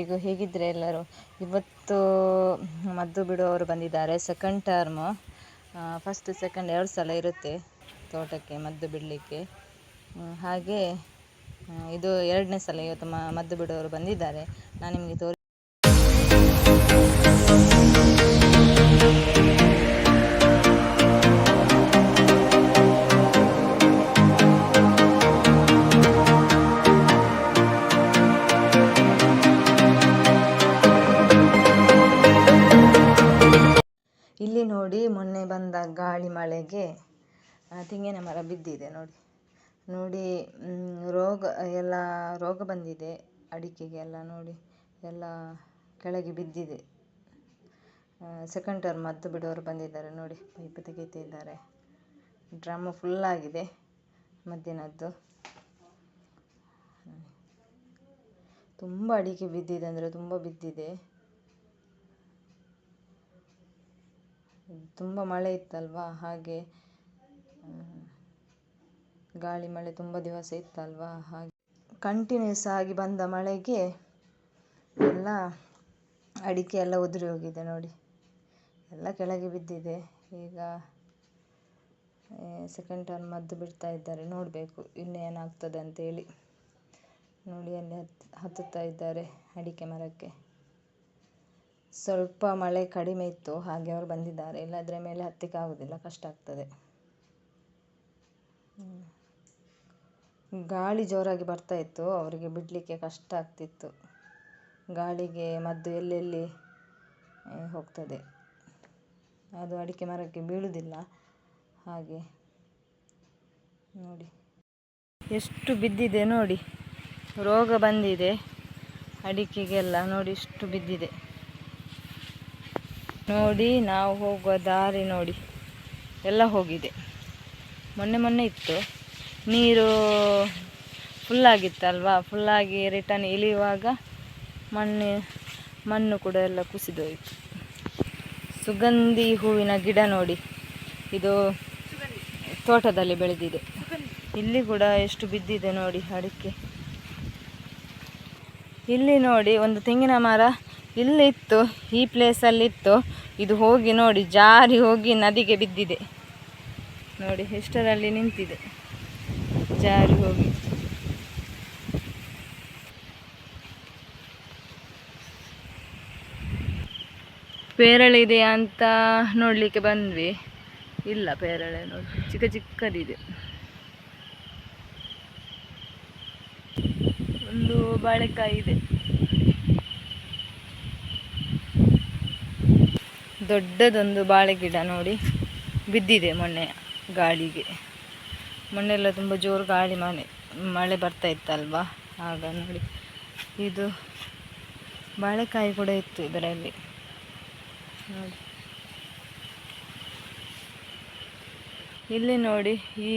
ಎಲ್ಲರಿಗೂ ಹೇಗಿದ್ದರೆ ಎಲ್ಲರೂ? ಇವತ್ತು ಮದ್ದು ಬಿಡುವವರು ಬಂದಿದ್ದಾರೆ ಸೆಕೆಂಡ್ ಟರ್ಮು ಫಸ್ಟ್ ಸೆಕೆಂಡ್ ಎರಡು ಸಲ ಇರುತ್ತೆ ತೋಟಕ್ಕೆ ಮದ್ದು ಬಿಡಲಿಕ್ಕೆ. ಹಾಗೆ ಇದು ಎರಡನೇ ಸಲ ಇವತ್ತು ಮದ್ದು ಬಿಡುವವರು ಬಂದಿದ್ದಾರೆ. ನಾನು ನಿಮಗೆ ತೋರಿ ಇಲ್ಲಿ ನೋಡಿ ಮೊನ್ನೆ ಬಂದ ಗಾಳಿ ಮಳೆಗೆ ತೆಂಗಿನ ಮರ ಬಿದ್ದಿದೆ ನೋಡಿ. ನೋಡಿ ರೋಗ, ಎಲ್ಲ ರೋಗ ಬಂದಿದೆ ಅಡಿಕೆಗೆ ಎಲ್ಲ ನೋಡಿ ಎಲ್ಲ ಕೆಳಗೆ ಬಿದ್ದಿದೆ. ಸೆಕೆಂಡ್ ಟರ್ಮ್ ಮದ್ದು ಬಿಡೋರು ಬಂದಿದ್ದಾರೆ ನೋಡಿ ಪೈಪ್ ತೆಗೀತಿದ್ದಾರೆ ಡ್ರಮ್ ಫುಲ್ ಆಗಿದೆ ಮದ್ದಿನದ್ದು. ತುಂಬ ಅಡಿಕೆ ಬಿದ್ದಿದೆ ಅಂದರೆ ತುಂಬ ಬಿದ್ದಿದೆ. ತುಂಬ ಮಳೆ ಇತ್ತಲ್ವಾ? ಹಾಗೆ ಗಾಳಿ, ಮಳೆ ತುಂಬ ದಿವಸ ಇತ್ತಲ್ವಾ? ಹಾಗೆ ಕಂಟಿನ್ಯೂಸ್ ಆಗಿ ಬಂದ ಮಳೆಗೆ ಎಲ್ಲ ಅಡಿಕೆ ಎಲ್ಲ ಉದುರಿ ಹೋಗಿದೆ ನೋಡಿ. ಎಲ್ಲ ಕೆಳಗೆ ಬಿದ್ದಿದೆ. ಈಗ ಸೆಕೆಂಡ್ ಟರ್ನ್ ಮದ್ದು ಬಿಡ್ತಾ ಇದ್ದಾರೆ. ನೋಡಬೇಕು ಇನ್ನೇನಾಗ್ತದೆ ಅಂತೇಳಿ. ನೋಡಿ, ಅಲ್ಲಿ ಹತ್ತು ಹತ್ತುತ್ತಾ ಇದ್ದಾರೆ ಅಡಿಕೆ ಮರಕ್ಕೆ. ಸ್ವಲ್ಪ ಮಳೆ ಕಡಿಮೆ ಇತ್ತು, ಹಾಗೆ ಅವರು ಬಂದಿದ್ದಾರೆ. ಇಲ್ಲದ್ರೆ ಮೇಲೆ ಹತ್ತಲಿಕ್ಕೆ ಆಗೋದಿಲ್ಲ, ಕಷ್ಟ ಆಗ್ತದೆ. ಗಾಳಿ ಜೋರಾಗಿ ಬರ್ತಾ ಇತ್ತು, ಅವರಿಗೆ ಬಿಡಲಿಕ್ಕೆ ಕಷ್ಟ ಆಗ್ತಿತ್ತು. ಗಾಳಿಗೆ ಮದ್ದು ಎಲ್ಲೆಲ್ಲಿ ಹೋಗ್ತದೆ. ಅದು ಅಡಿಕೆ ಮರಕ್ಕೆ ಬೀಳುವುದಿಲ್ಲ ಹಾಗೆ. ನೋಡಿ. ಎಷ್ಟು ಬಿದ್ದಿದೆ ನೋಡಿ. ರೋಗ ಬಂದಿದೆ, ಅಡಿಕೆಗೆಲ್ಲ ನೋಡಿ, ಇಷ್ಟು ಬಿದ್ದಿದೆ. ನೋಡಿ, ನಾವು ಹೋಗುವ ದಾರಿ ನೋಡಿ. ಎಲ್ಲ ಹೋಗಿದೆ. ಮೊನ್ನೆ ಮೊನ್ನೆ ಇತ್ತು. ನೀರು ಫುಲ್ಲಾಗಿತ್ತಲ್ವಾ ಫುಲ್ಲಾಗಿ ರಿಟರ್ನ್ ಇಳಿಯುವಾಗ ಮಣ್ಣು ಮಣ್ಣು ಕೂಡ ಎಲ್ಲ ಕುಸಿದೋಯಿತು. ಸುಗಂಧಿ ಹೂವಿನ ಗಿಡ ನೋಡಿ. ಇದು ತೋಟದಲ್ಲಿ ಬೆಳೆದಿದೆ. ಇಲ್ಲಿ ಕೂಡ ಎಷ್ಟು ಬಿದ್ದಿದೆ ನೋಡಿ ಅಡಿಕೆ. ಇಲ್ಲಿ ನೋಡಿ ಒಂದು ತೆಂಗಿನ ಮರ. ಇಲ್ಲಿ ಇತ್ತು ಈ ಪ್ಲೇಸಲ್ಲಿತ್ತು ಇದು ಹೋಗಿ ನೋಡಿ, ಜಾರಿ ಹೋಗಿ ನದಿಗೆ ಬಿದ್ದಿದೆ. ನೋಡಿ, ಎಷ್ಟರಲ್ಲಿ ನಿಂತಿದೆ. ಜಾರಿ ಹೋಗಿ. ಪೇರಳಿದೆಯಾ ಅಂತ ನೋಡಲಿಕ್ಕೆ ಬಂದ್ವಿ. ಇಲ್ಲ, ಪೇರಳೆ ನೋಡಿ, ಚಿಕ್ಕ ಚಿಕ್ಕದಿದೆ. ಒಂದು ಬಾಳೆಕಾಯಿ ಇದೆ. ದೊಡ್ಡದೊಂದು ಬಾಳೆ ಗಿಡ ನೋಡಿ ಬಿದ್ದಿದೆ ಮೊನ್ನೆ ಗಾಳಿಗೆ. ಮೊನ್ನೆಲ್ಲ ತುಂಬ ಜೋರು ಗಾಳಿ ಮನೆ ಮಳೆ ಬರ್ತಾ ಇತ್ತಲ್ವಾ? ಆಗ ನೋಡಿ ಇದು ಬಾಳೆಕಾಯಿ ಕೂಡ ಇತ್ತು ಇದರಲ್ಲಿ. ನೋಡಿ. ಇಲ್ಲಿ ನೋಡಿ ಈ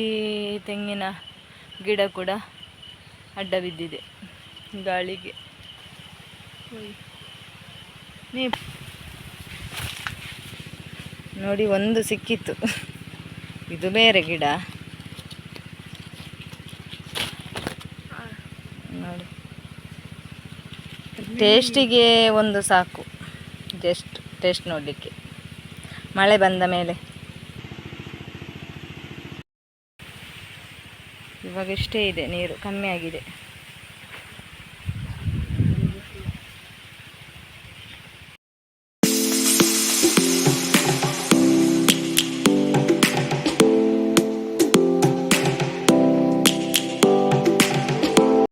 ತೆಂಗಿನ ಗಿಡ ಕೂಡ ಅಡ್ಡ ಬಿದ್ದಿದೆ ಗಾಳಿಗೆ. ನೀ ನೋಡಿ ಒಂದು ಸಿಕ್ಕಿತ್ತು. ಇದು ಬೇರೆ ಗಿಡ. ನೋಡಿ. ಟೇಸ್ಟಿಗೆ ಒಂದು ಸಾಕು. ಜಸ್ಟ್ ಟೇಸ್ಟ್ ನೋಡಲಿಕ್ಕೆ. ಮಳೆ ಬಂದ ಮೇಲೆ. ಇವಾಗ ಇಷ್ಟೇ ಇದೆ, ನೀರು ಕಮ್ಮಿ ಆಗಿದೆ.